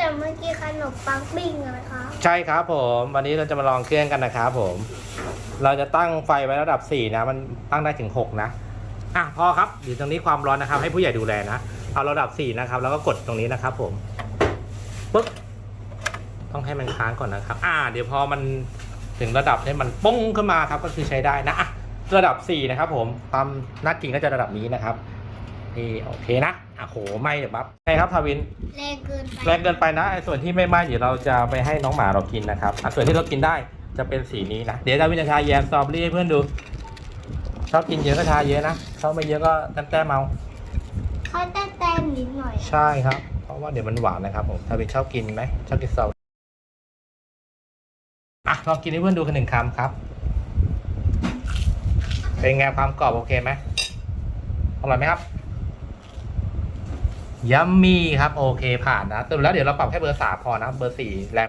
แต่เมื่อกี้ขนมปังปิ้งอะนะคะใช่ครับผม วันนี้เราจะมาลองเครื่องกันนะครับผม เราจะตั้งไฟไว้ระดับ 4 นะ มันตั้งได้ถึง 6 นะ อะพอครับเดี๋ยวตรงนี้ความร้อนนะครับ ให้ผู้ใหญ่ดูแลนะ เอาระดับ 4 นะครับ แล้วก็กดตรงนี้นะครับผมปึ๊บต้องให้มันค้างก่อนนะครับ อ่า เดี๋ยวพอมันถึงระดับให้มันป้งขึ้นมาครับ ก็คือใช้ได้นะอะระดับ 4 นะครับ ผมความน่ากินก็จะระดับนี้นะครับ นี่โอเคนะอะโหไม่เดี๋ยวปั๊บไงครับทาวิน แรงเกินไปแรงเกินไปนะไอ้ส่วนที่ไม่ไหม้เดี๋ยวเราจะไปให้น้องหมาเรากินนะครับอะส่วนที่เรากินได้จะเป็นสีนี้นะ เดี๋ยวดาวินจะทาแยมสตรอเบอรี่ให้เพื่อนดู ชอบกินเยอะก็ทาเยอะนะชอบไม่เยอะก็แต้มๆเมาค่อยแต่แต้มนิดหน่อย ใช่ครับ เพราะว่าเดี๋ยวมันหวานนะครับผมดาวินชอบกินไหมชอบกินสตรอเบอรี่อะลองกินให้เพื่อนดูกันหนึ่งคำครับ เป็นไงความกรอบโอเคไหมอร่อยไหมครับ ยัมมี่ครับ โอเคผ่านนะแต่แล้วเดี๋ยวเราปรับแค่เบอร์สามพอนะเบอร์สี่แรง